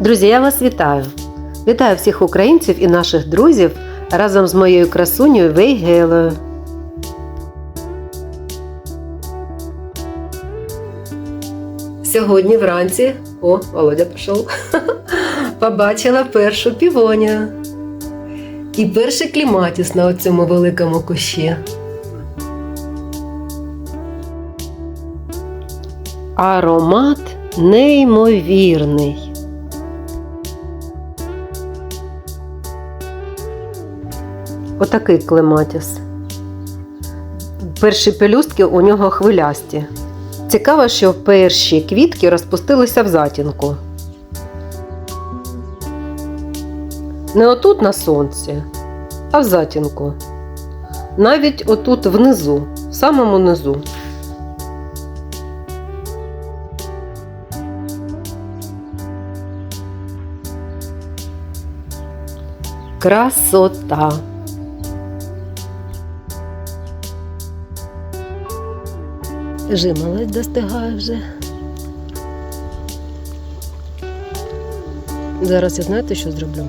Друзі, я вас вітаю! Вітаю всіх українців і наших друзів разом з моєю красунею Вейгелою. Сьогодні вранці, о, Володя пішов, побачила першу півонію. І перший кліматіс на цьому великому кущі. Аромат неймовірний. Отакий клематіс. Перші пелюстки у нього хвилясті. Цікаво, що перші квітки розпустилися в затінку. Не отут на сонці, а в затінку. Навіть отут внизу, в самому низу. Красота. Жимолець достигає вже. Зараз я знаєте, що зроблю?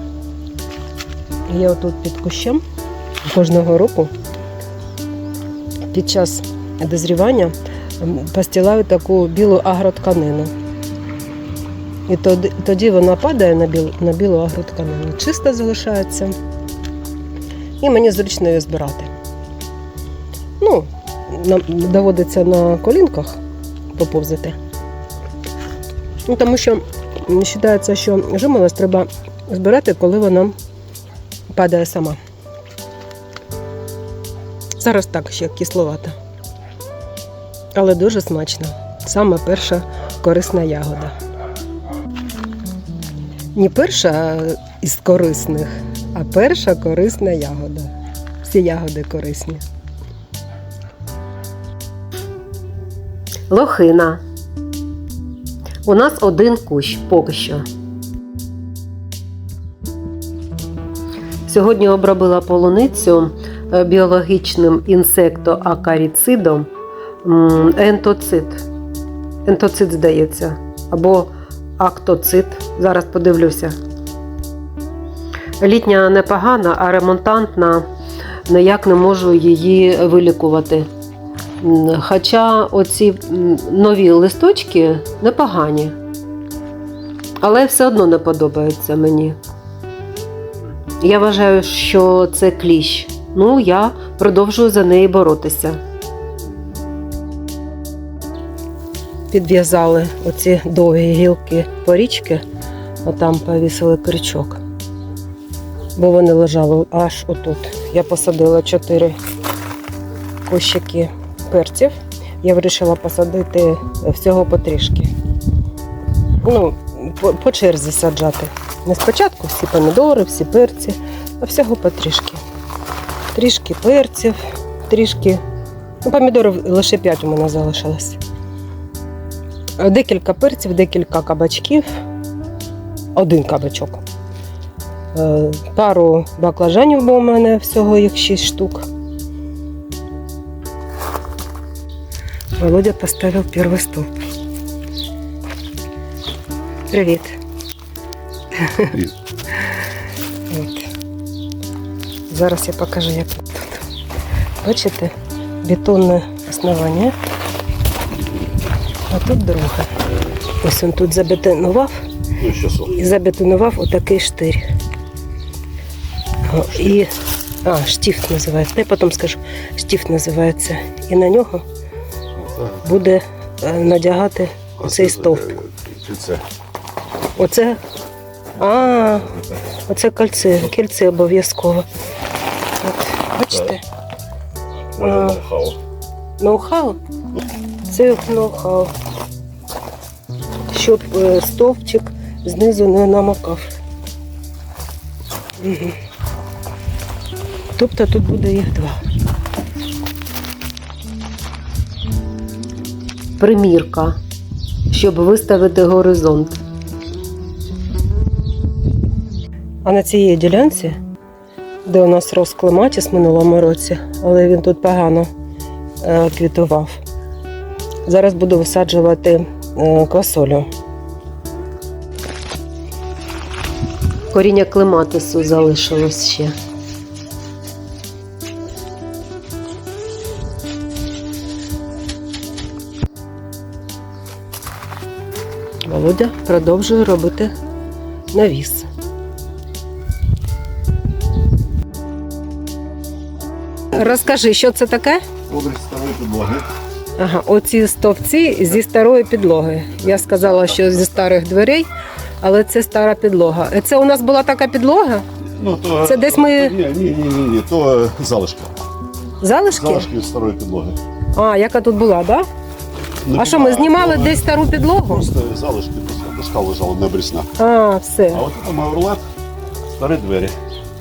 Я отут під кущем кожного року під час дозрівання постілаю таку білу агротканину. І тоді, вона падає на білу, на білу агротканину. Чисто залишається. І мені зручно її збирати. Ну, доводиться на колінках поповзати. Ну, тому що вважається, що жимолость треба збирати, коли вона падає сама. Зараз так ще кисловата. Але дуже смачно. Саме перша корисна ягода. Не перша із корисних, а перша корисна ягода. Всі ягоди корисні. Лохина. У нас один кущ поки що. Сьогодні обробила полуницю е, біологічним інсектоакаріцидом м, ентоцит. Ентоцит, здається, або актоцит. Зараз подивлюся. Літня непогана, а ремонтантна ніяк не можу її вилікувати. Хоча оці нові листочки непогані, але все одно не подобаються мені. Я вважаю, що це кліщ. Ну, я продовжую за неї боротися. Підв'язали оці довгі гілки порічки, отам повісили крючок. Бо вони лежали аж отут. Я посадила чотири кущики перців. Я вирішила посадити всього потрішки. Ну, по, по черзі саджати. Не спочатку всі помідори, всі перці, а всього потрішки. Трішки перців, трішки. Ну, помідорів лише 5 у мене залишилось. Декілька перців, декілька кабачків, один кабачок. Е, Пару баклажанів, бо у мене всього їх 6 штук. Володя поставив перший стовп. Привіт. От. Зараз я покажу, як тут. Бачите, бетонне основання, а тут друге. Ось він тут забетонував Ну, і забетонував отакий штир. І, а, штифт називається. Я потім скажу, штифт називається. І на нього буде е, надягати цей стовп. Кільце. Оце. А, оце кольце, кільце обов'язково. От, бачите? Ноу-хау. Ноу-хау? Це ноу-хау. Щоб е, стовпчик знизу не намокав. Угу. Тобто тут буде їх два. Примірка, щоб виставити горизонт. А на цій ділянці, де у нас рос клематіс минулому році, але він тут погано е, квітував. Зараз буду висаджувати е, квасолю. Коріння клематису залишилось ще. Володя продовжує робити навіс. Розкажи, що це таке? Мудрість старої підлоги. Ага, оці стовпці зі старої підлоги. Я сказала, що зі старих дверей, але це стара підлога. Е, Це у нас була така підлога? Ну, то, Це десь ми- Ні, ні, ні, ні, ні. То залишки. Залишки? Залишки від старої підлоги. А, яка тут була, так? Да? А що, ми знімали десь стару підлогу? Просто залишки, дошка лежала не брісна. А, все. А от це маурлат, старі двері.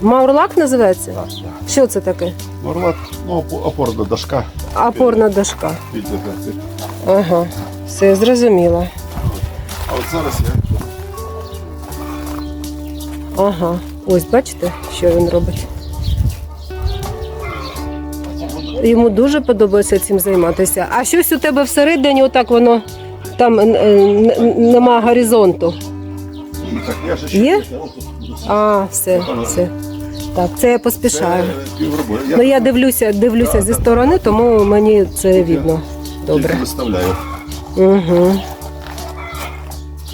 Маурлак називається? Так, так. Що це таке? Маурлат, ну, опорна дошка Опорна дошка. Ага, все зрозуміло. А от зараз я Ага, ось бачите, що він робить. Йому дуже подобається цим займатися. А щось у тебе всередині, отак воно там е, н- нема горизонту. Ще Є? А, все, все. Так, це я поспішаю. Ну я дивлюся, дивлюся зі сторони, тому мені це видно. Добре. Угу.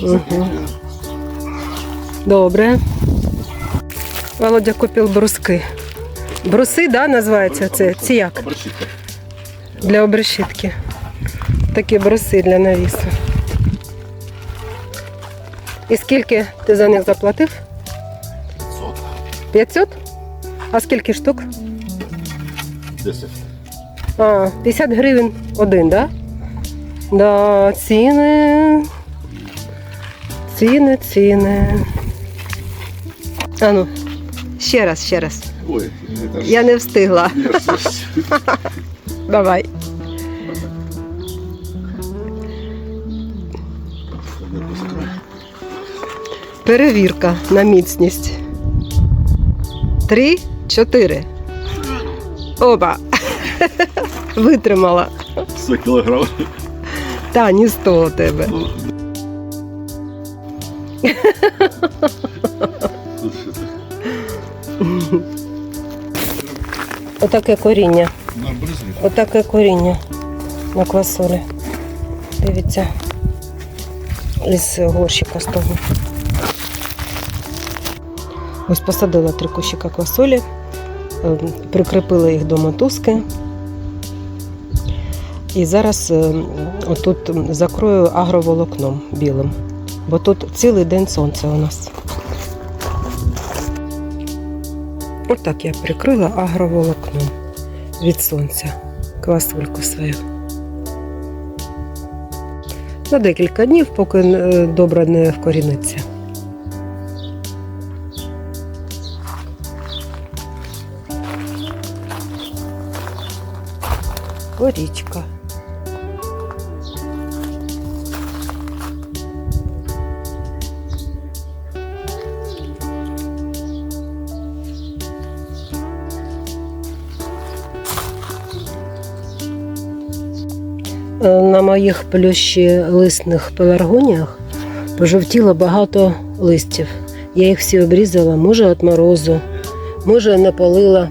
Угу. Добре. Володя купив бруски. Бруси, да, називається це? Ці як? Для обрешітки. Такі бруси для навісу. І скільки ти за них заплатив? 500. 500? А скільки штук? 10. А, 50 гривень один, да? Да, ціни. Ціни, ціни. А ну, ще раз, ще раз. Ой, ж... Я не встигла. Давай. Перевірка на міцність. Три, чотири. Опа. Витримала. 100 кілограм. Та, ні сто у тебе. Отаке коріння. Отаке коріння на квасолі. Дивіться. Із горщика з того. Ось посадила три кущика квасолі, е, прикріпила їх до мотузки. І зараз е, отут закрою агроволокном білим, бо тут цілий день сонце у нас. Отак я прикрила агроволокном від сонця квасольку свою. На декілька днів, поки е, добре не вкоріниться. Горічка. На моїх плющі-лисних пеларгоніях пожовтіло багато листів. Я їх всі обрізала, може від морозу, може не полила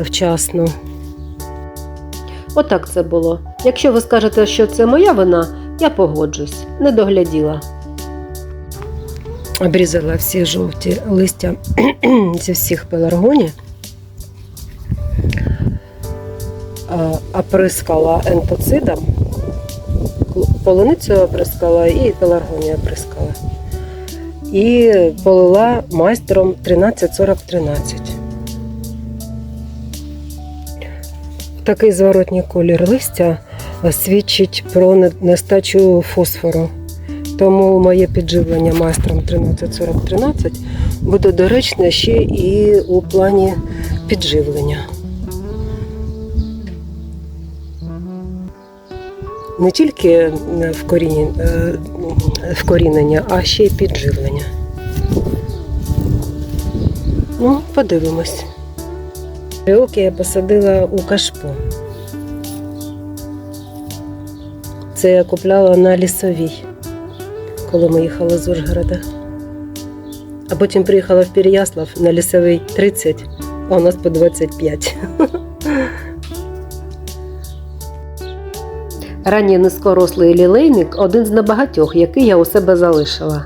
вчасно. Отак це було. Якщо ви скажете, що це моя вина, я погоджусь, не догляділа. Обрізала всі жовті листя зі всіх пеларгоній. а, оприскала ентоцидом, полуницю оприскала і пеларгонію оприскала. І полила майстром 13-40-13. Такий зворотній колір листя свідчить про нестачу фосфору. Тому моє підживлення майстром 13-40-13 буде доречне ще і у плані підживлення. Не тільки вкорінення, е, вкорінення, а ще й підживлення. Ну, подивимось. Ріоки я посадила у кашпо. Це я купляла на лісовій, коли ми їхали з Ужгорода. А потім приїхала в Переяслав на лісовий 30, а у нас по 25. Ранній низькорослий лілейник один з небагатьох, який я у себе залишила.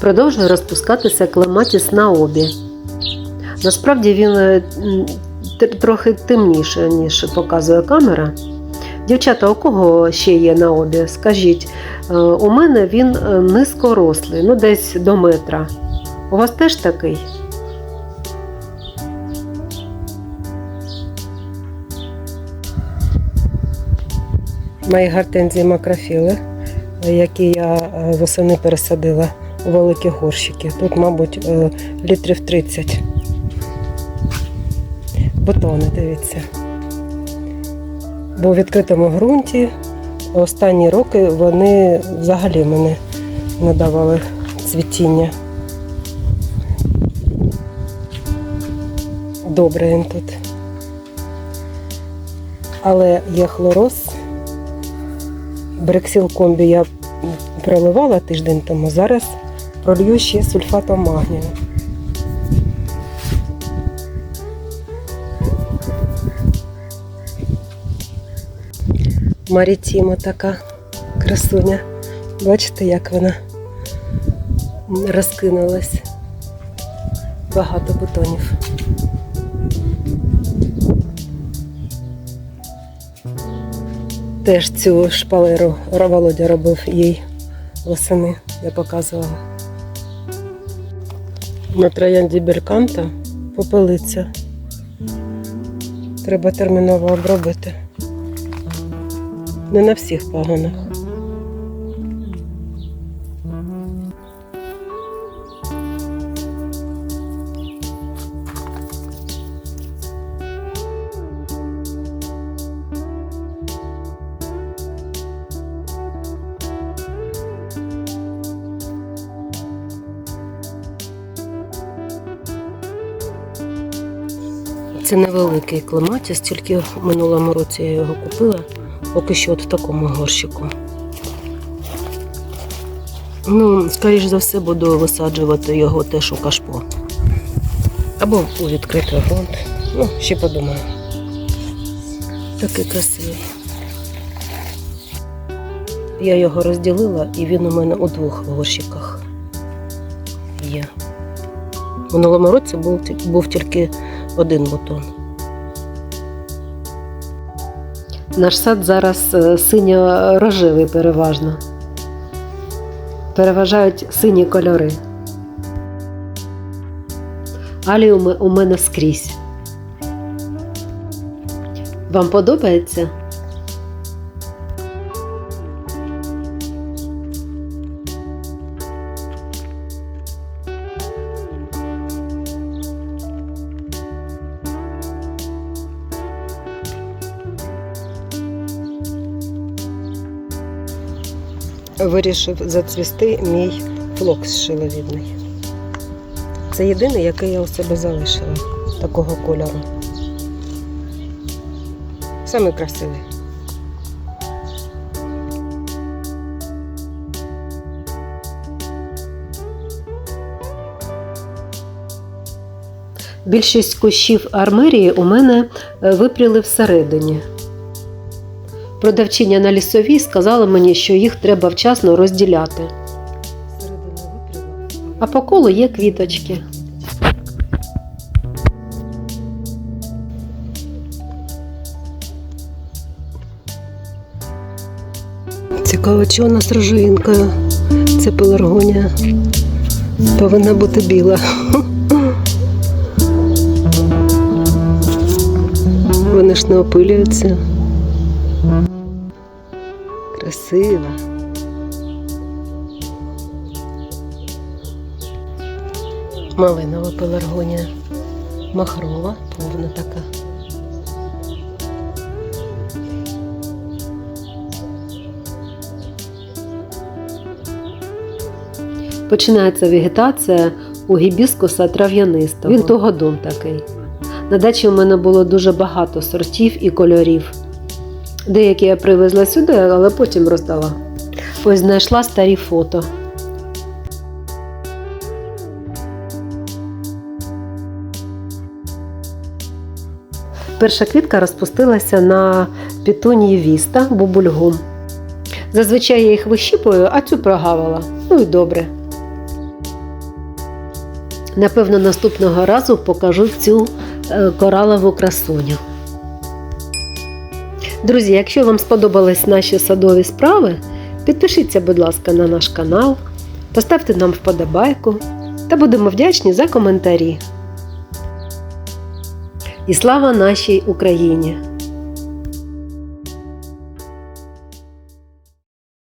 Продовжує розпускатися клематіс на обі. Насправді він е, трохи темніше, ніж показує камера. Дівчата, у кого ще є на обі? Скажіть, Е, у мене він е, низькорослий, ну десь до метра. У вас теж такий? Мої гортензії макрофіли, які я е, восени пересадила у великі горщики. Тут, мабуть, е, літрів 30. Бутони, дивіться. Бо у відкритому ґрунті останні роки вони взагалі мене не давали цвітіння. Добре він тут. Але є хлороз. Брексіл комбі я проливала тиждень тому. Зараз пролью ще сульфатом магнію. Марітіма така красуня. Бачите, як вона розкинулась. Багато бутонів. Теж цю шпалеру Володя робив їй восени, я показувала. На троянді Бельканта попелиця. Треба терміново обробити. Не на всіх пагонах. Це невеликий клематіс, тільки в минулому році я його купила, поки що от в такому горщику. Ну, скоріш за все, буду висаджувати його теж у кашпо. Або у відкритий ґрунт. Ну, ще подумаю. Такий красивий. Я його розділила і він у мене у двох горщиках є. В минулому році був, був тільки один бутон. Наш сад зараз е, синьо-рожевий переважно. Переважають сині кольори. Аліуми у мене скрізь. Вам подобається? Вирішив зацвісти мій флокс шиловідний. Це єдиний, який я у себе залишила такого кольору. Самий красивий. Більшість кущів армерії у мене е, випріли всередині. Продавчиня на лісовій сказала мені, що їх треба вчасно розділяти. А по колу є квіточки. Цікаво, чи вона з рожинкою. Це пеларгонія. Повинна бути біла. Вони ж не опилюються. Красива. Малинова пеларгонія. Махрова, повна така. Починається вегетація у гібіскуса трав'янистого. Він того дом такий. На дачі у мене було дуже багато сортів і кольорів. Деякі я привезла сюди, але потім роздала. Ось знайшла старі фото. Перша квітка розпустилася на пітунії віста бубульгум. Зазвичай я їх вищіпую, а цю прогавила. Ну і добре. Напевно, наступного разу покажу цю е, коралову красуню. Друзі, якщо вам сподобались наші садові справи, підпишіться, будь ласка, на наш канал, поставте нам вподобайку та будемо вдячні за коментарі. І слава нашій Україні!